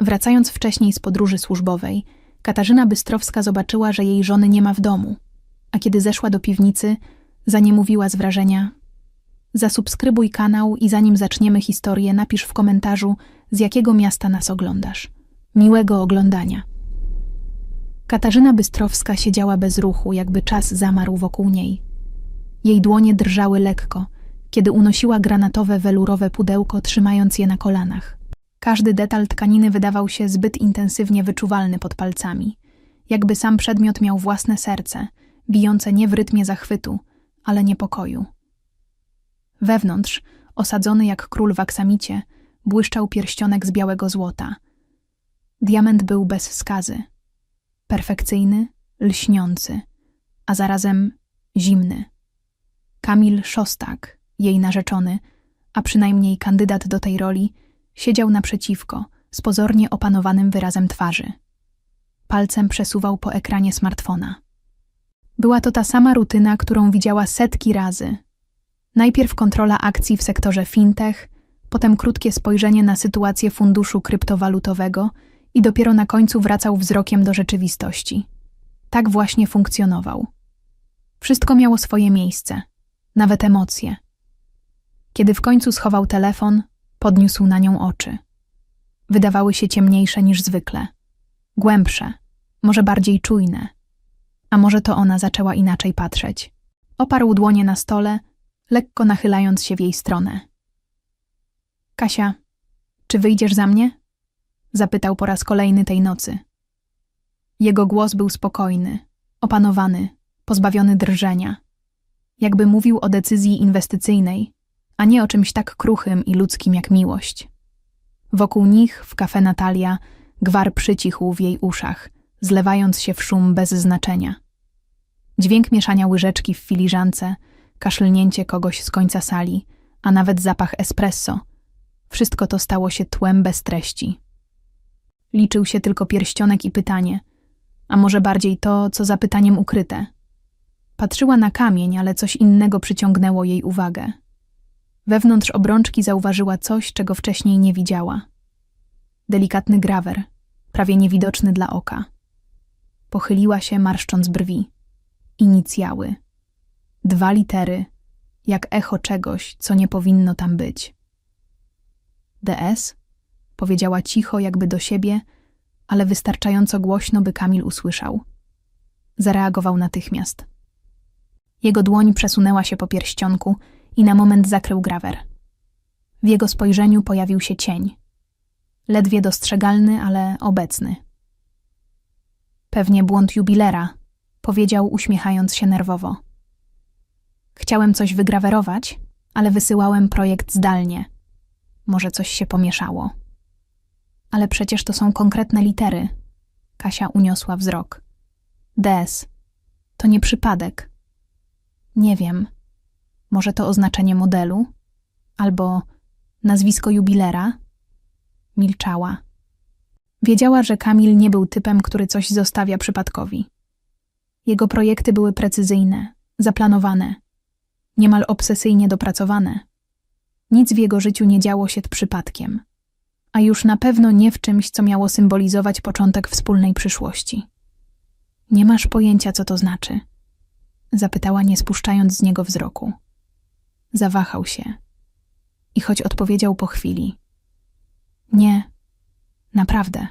Wracając wcześniej z podróży służbowej, Katarzyna Bystrowska zobaczyła, że jej żony nie ma w domu, a kiedy zeszła do piwnicy, zaniemówiła z wrażenia Zasubskrybuj kanał i zanim zaczniemy historię, napisz w komentarzu, z jakiego miasta nas oglądasz. Miłego oglądania. Katarzyna Bystrowska siedziała bez ruchu, jakby czas zamarł wokół niej. Jej dłonie drżały lekko, kiedy unosiła granatowe welurowe pudełko, trzymając je na kolanach. Każdy detal tkaniny wydawał się zbyt intensywnie wyczuwalny pod palcami, jakby sam przedmiot miał własne serce, bijące nie w rytmie zachwytu, ale niepokoju. Wewnątrz, osadzony jak król w aksamicie, błyszczał pierścionek z białego złota. Diament był bez skazy. Perfekcyjny, lśniący, a zarazem zimny. Kamil Szostak, jej narzeczony, a przynajmniej kandydat do tej roli, siedział naprzeciwko, z pozornie opanowanym wyrazem twarzy. Palcem przesuwał po ekranie smartfona. Była to ta sama rutyna, którą widziała setki razy. Najpierw kontrola akcji w sektorze fintech, potem krótkie spojrzenie na sytuację funduszu kryptowalutowego i dopiero na końcu wracał wzrokiem do rzeczywistości. Tak właśnie funkcjonował. Wszystko miało swoje miejsce, nawet emocje. Kiedy w końcu schował telefon, podniósł na nią oczy. Wydawały się ciemniejsze niż zwykle, głębsze, może bardziej czujne. A może to ona zaczęła inaczej patrzeć. Oparł dłonie na stole, lekko nachylając się w jej stronę. Kasia, czy wyjdziesz za mnie? Zapytał po raz kolejny tej nocy. Jego głos był spokojny, opanowany, pozbawiony drżenia. Jakby mówił o decyzji inwestycyjnej, a nie o czymś tak kruchym i ludzkim jak miłość. Wokół nich, w kafe Natalia, gwar przycichł w jej uszach, zlewając się w szum bez znaczenia. Dźwięk mieszania łyżeczki w filiżance, kaszlnięcie kogoś z końca sali, a nawet zapach espresso. Wszystko to stało się tłem bez treści. Liczył się tylko pierścionek i pytanie, a może bardziej to, co za pytaniem ukryte. Patrzyła na kamień, ale coś innego przyciągnęło jej uwagę. Wewnątrz obrączki zauważyła coś, czego wcześniej nie widziała. Delikatny grawer, prawie niewidoczny dla oka. Pochyliła się, marszcząc brwi. Inicjały. Dwa litery, jak echo czegoś, co nie powinno tam być. DS? Powiedziała cicho, jakby do siebie, ale wystarczająco głośno, by Kamil usłyszał. Zareagował natychmiast. Jego dłoń przesunęła się po pierścionku i na moment zakrył grawer. W jego spojrzeniu pojawił się cień. Ledwie dostrzegalny, ale obecny. Pewnie błąd jubilera, powiedział, uśmiechając się nerwowo. Chciałem coś wygrawerować, ale wysyłałem projekt zdalnie. Może coś się pomieszało. Ale przecież to są konkretne litery. Kasia uniosła wzrok. DS. To nie przypadek. Nie wiem. Może to oznaczenie modelu? Albo nazwisko jubilera? Milczała. Wiedziała, że Kamil nie był typem, który coś zostawia przypadkowi. Jego projekty były precyzyjne, zaplanowane, niemal obsesyjnie dopracowane. Nic w jego życiu nie działo się przypadkiem, a już na pewno nie w czymś, co miało symbolizować początek wspólnej przyszłości. Nie masz pojęcia, co to znaczy? Zapytała, nie spuszczając z niego wzroku. Zawahał się. I choć odpowiedział po chwili: Nie, naprawdę.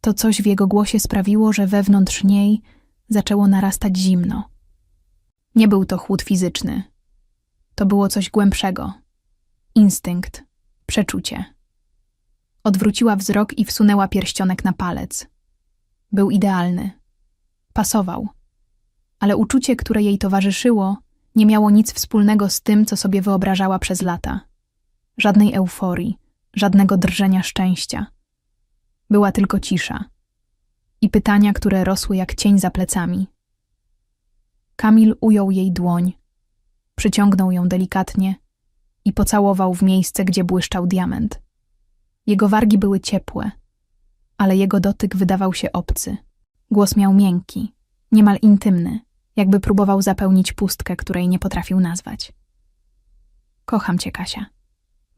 To coś w jego głosie sprawiło, że wewnątrz niej zaczęło narastać zimno. Nie był to chłód fizyczny. To było coś głębszego. Instynkt, przeczucie. Odwróciła wzrok i wsunęła pierścionek na palec. Był idealny. Pasował. Ale uczucie, które jej towarzyszyło, nie miało nic wspólnego z tym, co sobie wyobrażała przez lata. Żadnej euforii, żadnego drżenia szczęścia. Była tylko cisza i pytania, które rosły jak cień za plecami. Kamil ujął jej dłoń, przyciągnął ją delikatnie i pocałował w miejsce, gdzie błyszczał diament. Jego wargi były ciepłe, ale jego dotyk wydawał się obcy. Głos miał miękki, niemal intymny, jakby próbował zapełnić pustkę, której nie potrafił nazwać. Kocham cię, Kasia.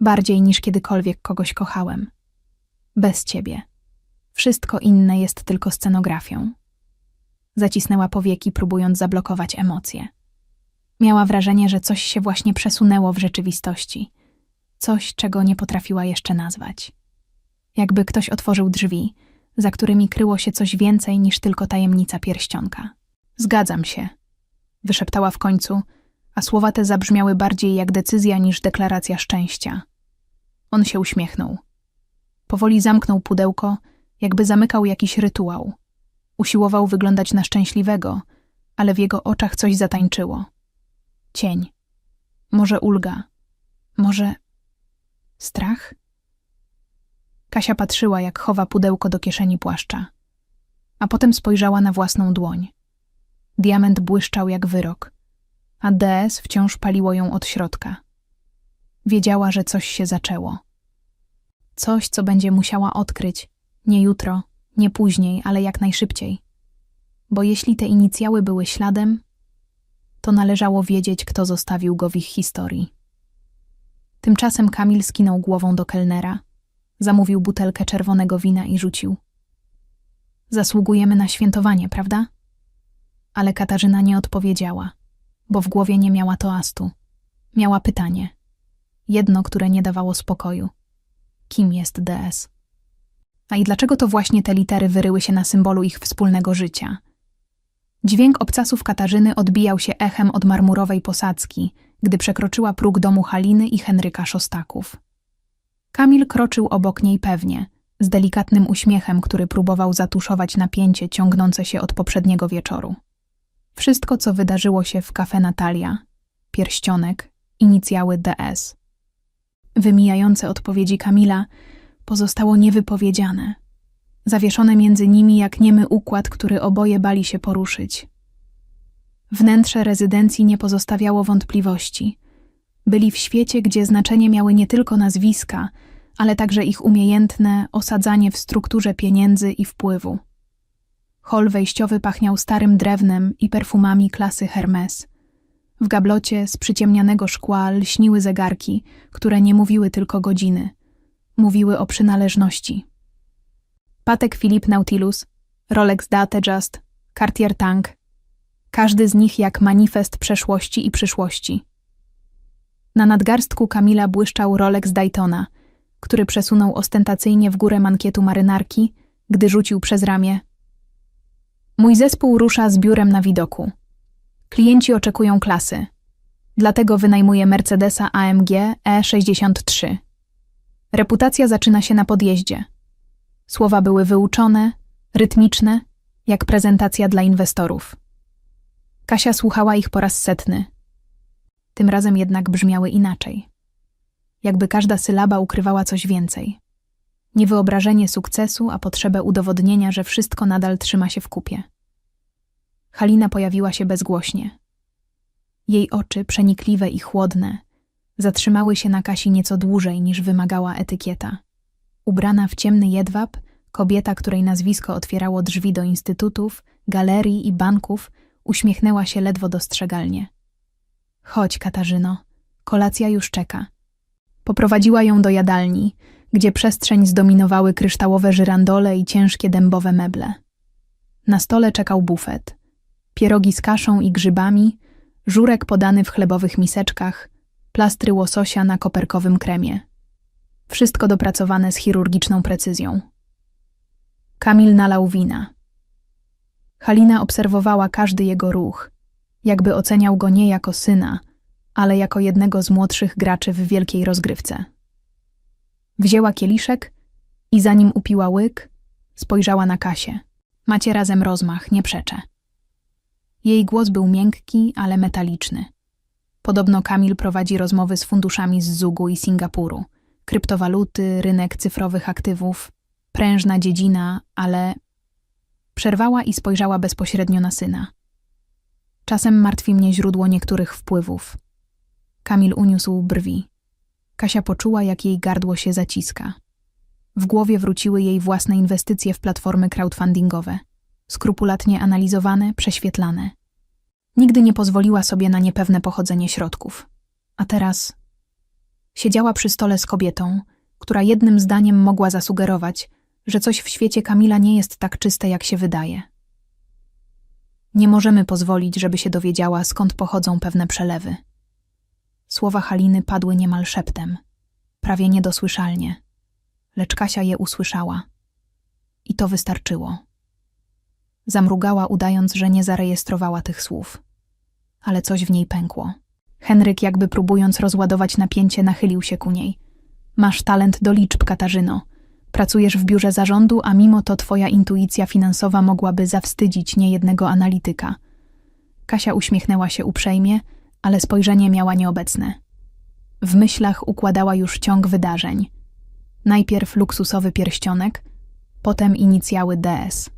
Bardziej niż kiedykolwiek kogoś kochałem. Bez ciebie. Wszystko inne jest tylko scenografią. Zacisnęła powieki, próbując zablokować emocje. Miała wrażenie, że coś się właśnie przesunęło w rzeczywistości. Coś, czego nie potrafiła jeszcze nazwać. Jakby ktoś otworzył drzwi, za którymi kryło się coś więcej niż tylko tajemnica pierścionka. Zgadzam się, wyszeptała w końcu, a słowa te zabrzmiały bardziej jak decyzja niż deklaracja szczęścia. On się uśmiechnął. Powoli zamknął pudełko, jakby zamykał jakiś rytuał. Usiłował wyglądać na szczęśliwego, ale w jego oczach coś zatańczyło. Cień. Może ulga. Może strach? Kasia patrzyła, jak chowa pudełko do kieszeni płaszcza. A potem spojrzała na własną dłoń. Diament błyszczał jak wyrok, a DS wciąż paliło ją od środka. Wiedziała, że coś się zaczęło. Coś, co będzie musiała odkryć, nie jutro, nie później, ale jak najszybciej. Bo jeśli te inicjały były śladem, to należało wiedzieć, kto zostawił go w ich historii. Tymczasem Kamil skinął głową do kelnera, zamówił butelkę czerwonego wina i rzucił. Zasługujemy na świętowanie, prawda? Ale Katarzyna nie odpowiedziała, bo w głowie nie miała toastu. Miała pytanie. Jedno, które nie dawało spokoju. Kim jest DS? A i dlaczego to właśnie te litery wyryły się na symbolu ich wspólnego życia? Dźwięk obcasów Katarzyny odbijał się echem od marmurowej posadzki, gdy przekroczyła próg domu Haliny i Henryka Szostaków. Kamil kroczył obok niej pewnie, z delikatnym uśmiechem, który próbował zatuszować napięcie ciągnące się od poprzedniego wieczoru. Wszystko, co wydarzyło się w kafe Natalia, pierścionek, inicjały DS. Wymijające odpowiedzi Kamila pozostało niewypowiedziane, zawieszone między nimi jak niemy układ, który oboje bali się poruszyć. Wnętrze rezydencji nie pozostawiało wątpliwości. Byli w świecie, gdzie znaczenie miały nie tylko nazwiska, ale także ich umiejętne osadzanie w strukturze pieniędzy i wpływu. Hol wejściowy pachniał starym drewnem i perfumami klasy Hermes. W gablocie z przyciemnianego szkła lśniły zegarki, które nie mówiły tylko godziny. Mówiły o przynależności. Patek Philippe Nautilus, Rolex Datejust, Cartier Tank. Każdy z nich jak manifest przeszłości i przyszłości. Na nadgarstku Kamila błyszczał Rolex Daytona, który przesunął ostentacyjnie w górę mankietu marynarki, gdy rzucił przez ramię. Mój zespół rusza z biurem na widoku. Klienci oczekują klasy. Dlatego wynajmuję Mercedesa AMG E63. Reputacja zaczyna się na podjeździe. Słowa były wyuczone, rytmiczne, jak prezentacja dla inwestorów. Kasia słuchała ich po raz setny. Tym razem jednak brzmiały inaczej. Jakby każda sylaba ukrywała coś więcej. Niewyobrażenie sukcesu, a potrzebę udowodnienia, że wszystko nadal trzyma się w kupie. Halina pojawiła się bezgłośnie. Jej oczy, przenikliwe i chłodne, zatrzymały się na Kasi nieco dłużej niż wymagała etykieta. Ubrana w ciemny jedwab, kobieta, której nazwisko otwierało drzwi do instytutów, galerii i banków, uśmiechnęła się ledwo dostrzegalnie. Chodź, Katarzyno, kolacja już czeka. Poprowadziła ją do jadalni, gdzie przestrzeń zdominowały kryształowe żyrandole i ciężkie dębowe meble. Na stole czekał bufet. Pierogi z kaszą i grzybami, żurek podany w chlebowych miseczkach, plastry łososia na koperkowym kremie. Wszystko dopracowane z chirurgiczną precyzją. Kamil nalał wina. Halina obserwowała każdy jego ruch, jakby oceniał go nie jako syna, ale jako jednego z młodszych graczy w wielkiej rozgrywce. Wzięła kieliszek i zanim upiła łyk, spojrzała na Kasię. Macie razem rozmach, nie przeczę. Jej głos był miękki, ale metaliczny. Podobno Kamil prowadzi rozmowy z funduszami z Zugu i Singapuru. Kryptowaluty, rynek cyfrowych aktywów, prężna dziedzina, ale... Przerwała i spojrzała bezpośrednio na syna. Czasem martwi mnie źródło niektórych wpływów. Kamil uniósł brwi. Kasia poczuła, jak jej gardło się zaciska. W głowie wróciły jej własne inwestycje w platformy crowdfundingowe. Skrupulatnie analizowane, prześwietlane. Nigdy nie pozwoliła sobie na niepewne pochodzenie środków. A teraz siedziała przy stole z kobietą, która jednym zdaniem mogła zasugerować, że coś w świecie Kamila nie jest tak czyste, jak się wydaje. Nie możemy pozwolić, żeby się dowiedziała, skąd pochodzą pewne przelewy. Słowa Haliny padły niemal szeptem, prawie niedosłyszalnie, lecz Kasia je usłyszała. I to wystarczyło. Zamrugała, udając, że nie zarejestrowała tych słów. Ale coś w niej pękło. Henryk, jakby próbując rozładować napięcie, nachylił się ku niej. Masz talent do liczb, Katarzyno. Pracujesz w biurze zarządu, a mimo to twoja intuicja finansowa mogłaby zawstydzić niejednego analityka. Kasia uśmiechnęła się uprzejmie, ale spojrzenie miała nieobecne. W myślach układała już ciąg wydarzeń. Najpierw luksusowy pierścionek, potem inicjały DS.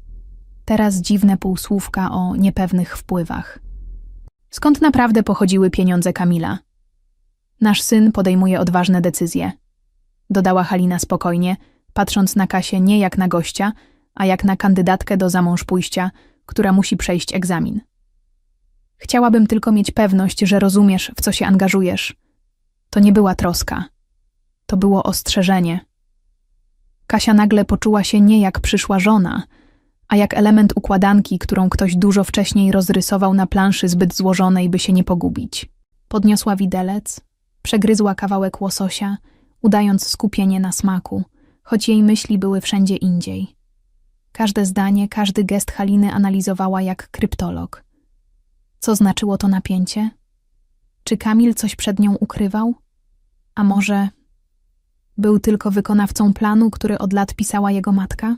Teraz dziwne półsłówka o niepewnych wpływach. Skąd naprawdę pochodziły pieniądze Kamila? Nasz syn podejmuje odważne decyzje. Dodała Halina spokojnie, patrząc na Kasię nie jak na gościa, a jak na kandydatkę do zamąż pójścia, która musi przejść egzamin. Chciałabym tylko mieć pewność, że rozumiesz, w co się angażujesz. To nie była troska. To było ostrzeżenie. Kasia nagle poczuła się nie jak przyszła żona, a jak element układanki, którą ktoś dużo wcześniej rozrysował na planszy zbyt złożonej, by się nie pogubić. Podniosła widelec, przegryzła kawałek łososia, udając skupienie na smaku, choć jej myśli były wszędzie indziej. Każde zdanie, każdy gest Haliny analizowała jak kryptolog. Co znaczyło to napięcie? Czy Kamil coś przed nią ukrywał? A może był tylko wykonawcą planu, który od lat pisała jego matka?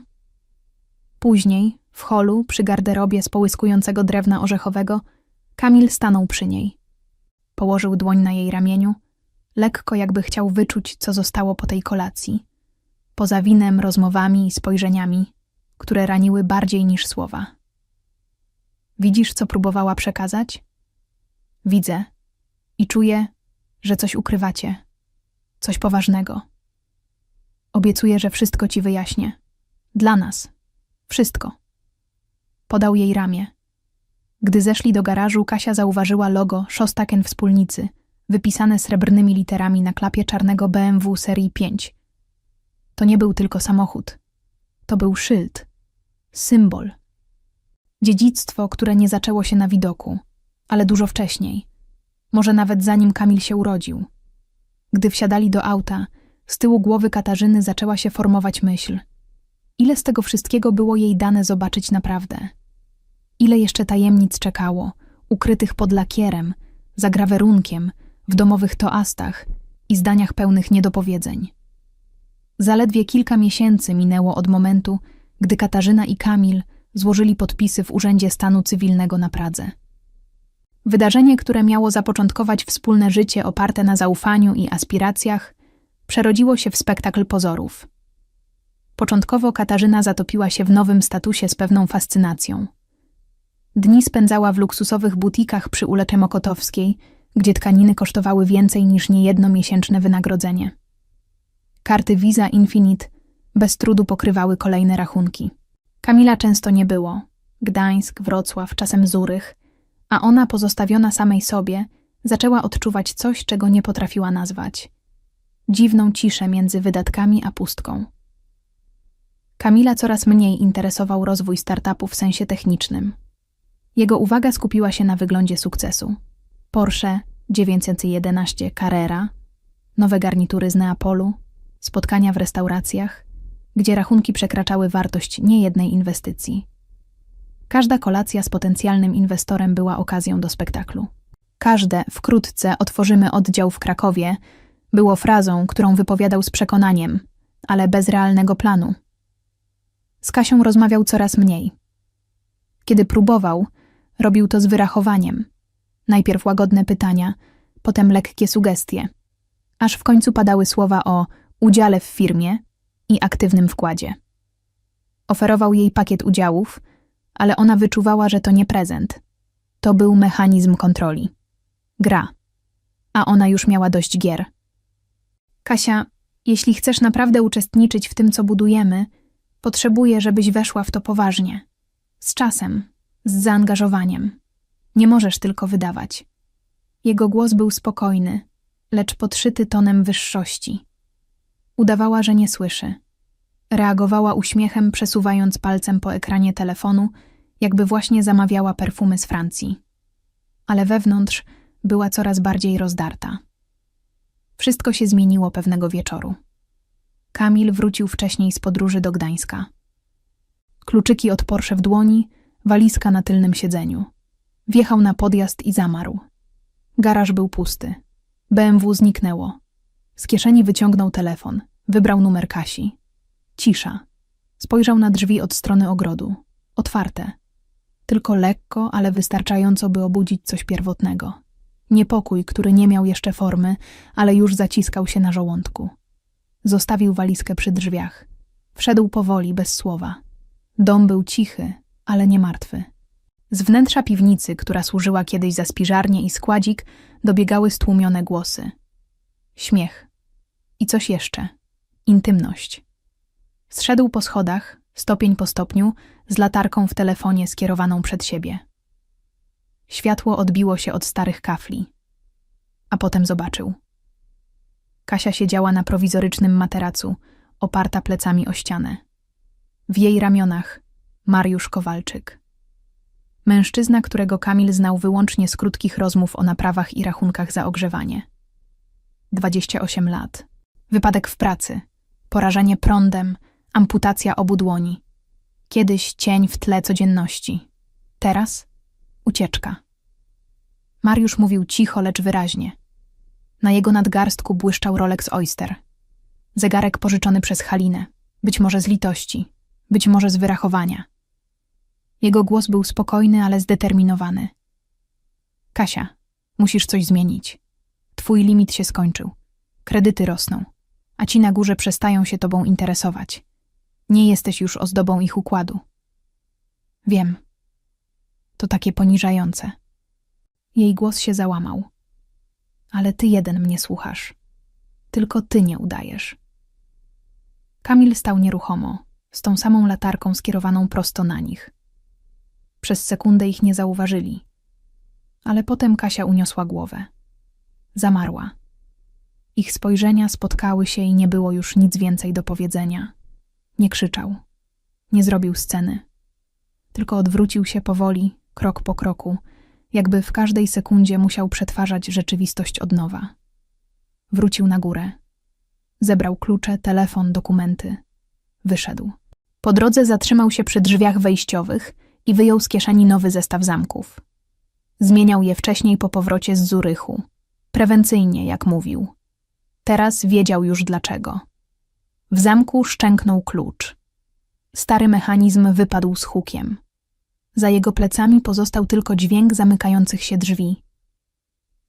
Później, w holu, przy garderobie z połyskującego drewna orzechowego, Kamil stanął przy niej. Położył dłoń na jej ramieniu, lekko jakby chciał wyczuć, co zostało po tej kolacji. Poza winem, rozmowami i spojrzeniami, które raniły bardziej niż słowa. Widzisz, co próbowała przekazać? Widzę i czuję, że coś ukrywacie, coś poważnego. Obiecuję, że wszystko ci wyjaśnię. Dla nas. Wszystko. Podał jej ramię. Gdy zeszli do garażu, Kasia zauważyła logo Szostaken Wspólnicy, wypisane srebrnymi literami na klapie czarnego BMW serii 5. To nie był tylko samochód. To był szyld. Symbol. Dziedzictwo, które nie zaczęło się na widoku, ale dużo wcześniej. Może nawet zanim Kamil się urodził. Gdy wsiadali do auta, z tyłu głowy Katarzyny zaczęła się formować myśl. Ile z tego wszystkiego było jej dane zobaczyć naprawdę? Ile jeszcze tajemnic czekało, ukrytych pod lakierem, za grawerunkiem, w domowych toastach i zdaniach pełnych niedopowiedzeń? Zaledwie kilka miesięcy minęło od momentu, gdy Katarzyna i Kamil złożyli podpisy w Urzędzie Stanu Cywilnego na Pradze. Wydarzenie, które miało zapoczątkować wspólne życie oparte na zaufaniu i aspiracjach, przerodziło się w spektakl pozorów. Początkowo Katarzyna zatopiła się w nowym statusie z pewną fascynacją. Dni spędzała w luksusowych butikach przy ulecze Mokotowskiej, gdzie tkaniny kosztowały więcej niż niejedno miesięczne wynagrodzenie. Karty Visa Infinite bez trudu pokrywały kolejne rachunki. Kamila często nie było. Gdańsk, Wrocław, czasem Zurych, a ona pozostawiona samej sobie zaczęła odczuwać coś, czego nie potrafiła nazwać. Dziwną ciszę między wydatkami a pustką. Kamila coraz mniej interesował rozwój startupu w sensie technicznym. Jego uwaga skupiła się na wyglądzie sukcesu. Porsche 911 Carrera, nowe garnitury z Neapolu, spotkania w restauracjach, gdzie rachunki przekraczały wartość niejednej inwestycji. Każda kolacja z potencjalnym inwestorem była okazją do spektaklu. Każde wkrótce otworzymy oddział w Krakowie było frazą, którą wypowiadał z przekonaniem, ale bez realnego planu. Z Kasią rozmawiał coraz mniej. Kiedy próbował, robił to z wyrachowaniem. Najpierw łagodne pytania, potem lekkie sugestie, aż w końcu padały słowa o udziale w firmie i aktywnym wkładzie. Oferował jej pakiet udziałów, ale ona wyczuwała, że to nie prezent. To był mechanizm kontroli. Gra. A ona już miała dość gier. Kasia, jeśli chcesz naprawdę uczestniczyć w tym, co budujemy, potrzebuję, żebyś weszła w to poważnie. Z czasem, z zaangażowaniem. Nie możesz tylko wydawać. Jego głos był spokojny, lecz podszyty tonem wyższości. Udawała, że nie słyszy. Reagowała uśmiechem, przesuwając palcem po ekranie telefonu, jakby właśnie zamawiała perfumy z Francji. Ale wewnątrz była coraz bardziej rozdarta. Wszystko się zmieniło pewnego wieczoru. Kamil wrócił wcześniej z podróży do Gdańska. Kluczyki od Porsche w dłoni, walizka na tylnym siedzeniu. Wjechał na podjazd i zamarł. Garaż był pusty. BMW zniknęło. Z kieszeni wyciągnął telefon. Wybrał numer Kasi. Cisza. Spojrzał na drzwi od strony ogrodu. Otwarte. Tylko lekko, ale wystarczająco, by obudzić coś pierwotnego. Niepokój, który nie miał jeszcze formy, ale już zaciskał się na żołądku. Zostawił walizkę przy drzwiach. Wszedł powoli, bez słowa. Dom był cichy, ale nie martwy. Z wnętrza piwnicy, która służyła kiedyś za spiżarnię i składzik, dobiegały stłumione głosy. Śmiech. I coś jeszcze. Intymność. Zszedł po schodach, stopień po stopniu, z latarką w telefonie skierowaną przed siebie. Światło odbiło się od starych kafli. A potem zobaczył. Kasia siedziała na prowizorycznym materacu, oparta plecami o ścianę. W jej ramionach Mariusz Kowalczyk. Mężczyzna, którego Kamil znał wyłącznie z krótkich rozmów o naprawach i rachunkach za ogrzewanie. 28 lat. Wypadek w pracy, porażenie prądem, amputacja obu dłoni. Kiedyś cień w tle codzienności. Teraz ucieczka. Mariusz mówił cicho, lecz wyraźnie. Na jego nadgarstku błyszczał Rolex Oyster. Zegarek pożyczony przez Halinę, być może z litości, być może z wyrachowania. Jego głos był spokojny, ale zdeterminowany. Kasia, musisz coś zmienić. Twój limit się skończył. Kredyty rosną, a ci na górze przestają się tobą interesować. Nie jesteś już ozdobą ich układu. Wiem. To takie poniżające. Jej głos się załamał. Ale ty jeden mnie słuchasz. Tylko ty nie udajesz. Kamil stał nieruchomo, z tą samą latarką skierowaną prosto na nich. Przez sekundę ich nie zauważyli. Ale potem Kasia uniosła głowę. Zamarła. Ich spojrzenia spotkały się i nie było już nic więcej do powiedzenia. Nie krzyczał. Nie zrobił sceny. Tylko odwrócił się powoli, krok po kroku, jakby w każdej sekundzie musiał przetwarzać rzeczywistość od nowa. Wrócił na górę. Zebrał klucze, telefon, dokumenty. Wyszedł. Po drodze zatrzymał się przy drzwiach wejściowych i wyjął z kieszeni nowy zestaw zamków. Zmieniał je wcześniej po powrocie z Zurychu. Prewencyjnie, jak mówił. Teraz wiedział już dlaczego. W zamku szczęknął klucz. Stary mechanizm wypadł z hukiem. Za jego plecami pozostał tylko dźwięk zamykających się drzwi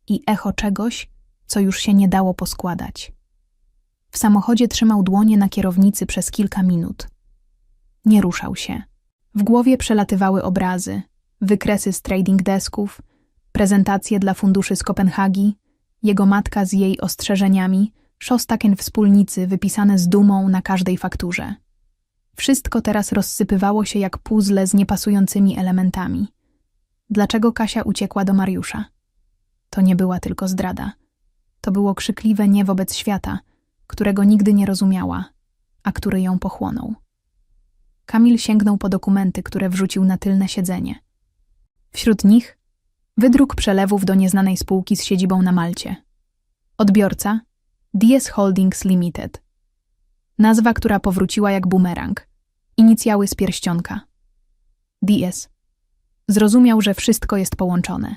i echo czegoś, co już się nie dało poskładać. W samochodzie trzymał dłonie na kierownicy przez kilka minut. Nie ruszał się. W głowie przelatywały obrazy, wykresy z trading desków, prezentacje dla funduszy z Kopenhagi, jego matka z jej ostrzeżeniami, szostaken wspólnicy wypisane z dumą na każdej fakturze. Wszystko teraz rozsypywało się jak puzzle z niepasującymi elementami. Dlaczego Kasia uciekła do Mariusza? To nie była tylko zdrada. To było krzykliwe nie wobec świata, którego nigdy nie rozumiała, a który ją pochłonął. Kamil sięgnął po dokumenty, które wrzucił na tylne siedzenie. Wśród nich wydruk przelewów do nieznanej spółki z siedzibą na Malcie. Odbiorca DS Holdings Limited. Nazwa, która powróciła jak bumerang. Inicjały z pierścionka. DS. Zrozumiał, że wszystko jest połączone.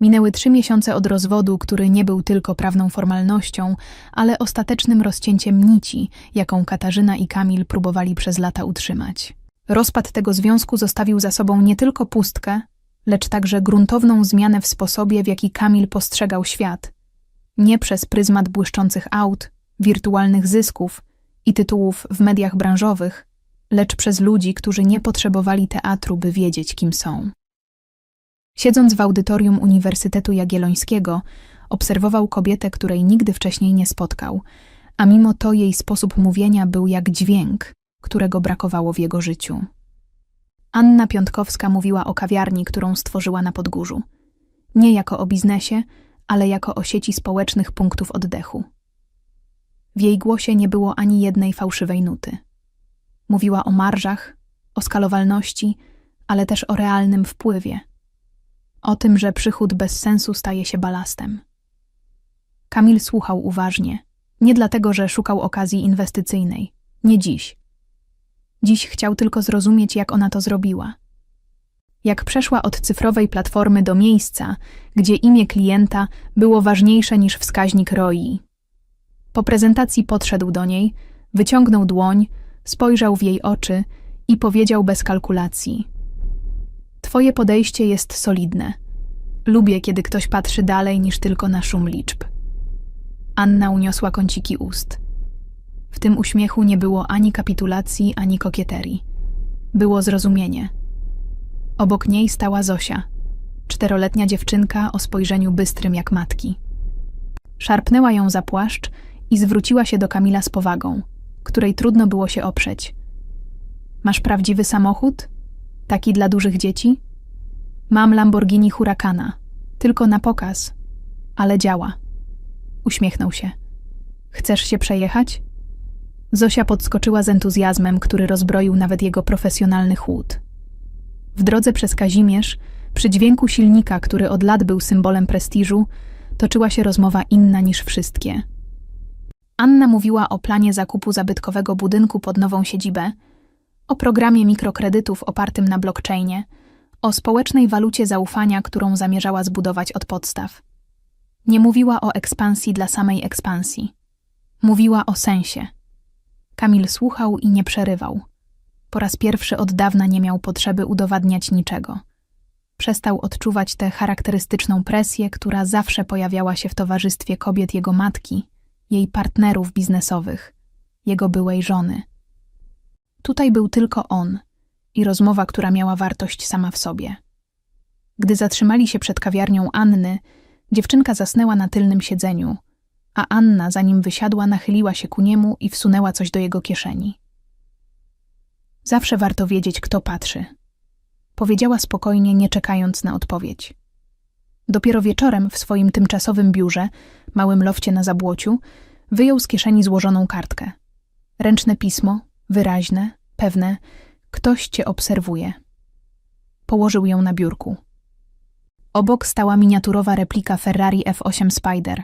Minęły trzy miesiące od rozwodu, który nie był tylko prawną formalnością, ale ostatecznym rozcięciem nici, jaką Katarzyna i Kamil próbowali przez lata utrzymać. Rozpad tego związku zostawił za sobą nie tylko pustkę, lecz także gruntowną zmianę w sposobie, w jaki Kamil postrzegał świat. Nie przez pryzmat błyszczących aut, wirtualnych zysków i tytułów w mediach branżowych, lecz przez ludzi, którzy nie potrzebowali teatru, by wiedzieć, kim są. Siedząc w audytorium Uniwersytetu Jagiellońskiego, obserwował kobietę, której nigdy wcześniej nie spotkał, a mimo to jej sposób mówienia był jak dźwięk, którego brakowało w jego życiu. Anna Piątkowska mówiła o kawiarni, którą stworzyła na Podgórzu. Nie jako o biznesie, ale jako o sieci społecznych punktów oddechu. W jej głosie nie było ani jednej fałszywej nuty. Mówiła o marżach, o skalowalności, ale też o realnym wpływie. O tym, że przychód bez sensu staje się balastem. Kamil słuchał uważnie, nie dlatego, że szukał okazji inwestycyjnej, nie dziś. Dziś chciał tylko zrozumieć, jak ona to zrobiła. Jak przeszła od cyfrowej platformy do miejsca, gdzie imię klienta było ważniejsze niż wskaźnik ROI. Po prezentacji podszedł do niej, wyciągnął dłoń, spojrzał w jej oczy i powiedział bez kalkulacji: Twoje podejście jest solidne. Lubię, kiedy ktoś patrzy dalej niż tylko na szum liczb. Anna uniosła kąciki ust. W tym uśmiechu nie było ani kapitulacji, ani kokieterii. Było zrozumienie. Obok niej stała Zosia, czteroletnia dziewczynka o spojrzeniu bystrym jak matki. Szarpnęła ją za płaszcz i zwróciła się do Kamila z powagą, której trudno było się oprzeć. Masz prawdziwy samochód? Taki dla dużych dzieci? Mam Lamborghini Huracana, tylko na pokaz, ale działa. Uśmiechnął się. Chcesz się przejechać? Zosia podskoczyła z entuzjazmem, który rozbroił nawet jego profesjonalny chłód. W drodze przez Kazimierz, przy dźwięku silnika, który od lat był symbolem prestiżu, toczyła się rozmowa inna niż wszystkie. Anna mówiła o planie zakupu zabytkowego budynku pod nową siedzibę, o programie mikrokredytów opartym na blockchainie, o społecznej walucie zaufania, którą zamierzała zbudować od podstaw. Nie mówiła o ekspansji dla samej ekspansji. Mówiła o sensie. Kamil słuchał i nie przerywał. Po raz pierwszy od dawna nie miał potrzeby udowadniać niczego. Przestał odczuwać tę charakterystyczną presję, która zawsze pojawiała się w towarzystwie kobiet jego matki, jej partnerów biznesowych, jego byłej żony. Tutaj był tylko on i rozmowa, która miała wartość sama w sobie. Gdy zatrzymali się przed kawiarnią Anny, dziewczynka zasnęła na tylnym siedzeniu, a Anna, zanim wysiadła, nachyliła się ku niemu i wsunęła coś do jego kieszeni. Zawsze warto wiedzieć, kto patrzy. Powiedziała spokojnie, nie czekając na odpowiedź. Dopiero wieczorem w swoim tymczasowym biurze, małym lofcie na zabłociu, wyjął z kieszeni złożoną kartkę. Ręczne pismo, wyraźne, pewne, ktoś cię obserwuje. Położył ją na biurku. Obok stała miniaturowa replika Ferrari F8 Spider,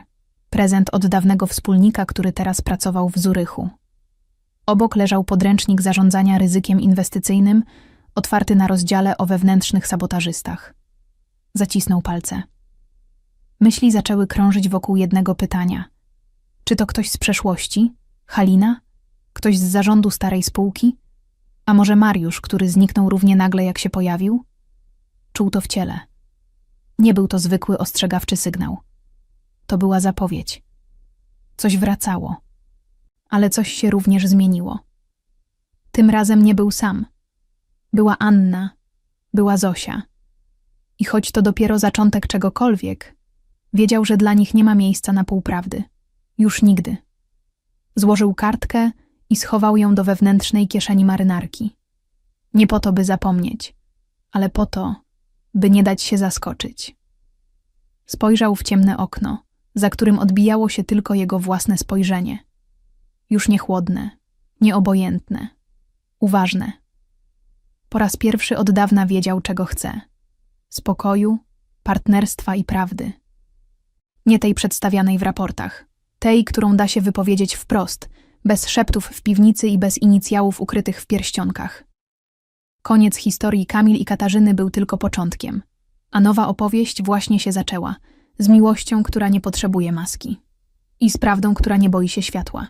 prezent od dawnego wspólnika, który teraz pracował w Zurychu. Obok leżał podręcznik zarządzania ryzykiem inwestycyjnym, otwarty na rozdziale o wewnętrznych sabotażystach. Zacisnął palce. Myśli zaczęły krążyć wokół jednego pytania. Czy to ktoś z przeszłości? Halina? Ktoś z zarządu starej spółki? A może Mariusz, który zniknął równie nagle, jak się pojawił? Czuł to w ciele. Nie był to zwykły ostrzegawczy sygnał. To była zapowiedź. Coś wracało. Ale coś się również zmieniło. Tym razem nie był sam. Była Anna, była Zosia. I choć to dopiero zaczątek czegokolwiek, wiedział, że dla nich nie ma miejsca na półprawdy. Już nigdy. Złożył kartkę i schował ją do wewnętrznej kieszeni marynarki. Nie po to, by zapomnieć, ale po to, by nie dać się zaskoczyć. Spojrzał w ciemne okno, za którym odbijało się tylko jego własne spojrzenie. Już nie chłodne, nieobojętne, uważne. Po raz pierwszy od dawna wiedział, czego chce: spokoju, partnerstwa i prawdy. Nie tej przedstawianej w raportach, tej, którą da się wypowiedzieć wprost, bez szeptów w piwnicy i bez inicjałów ukrytych w pierścionkach. Koniec historii Kamil i Katarzyny był tylko początkiem, a nowa opowieść właśnie się zaczęła, z miłością, która nie potrzebuje maski i z prawdą, która nie boi się światła.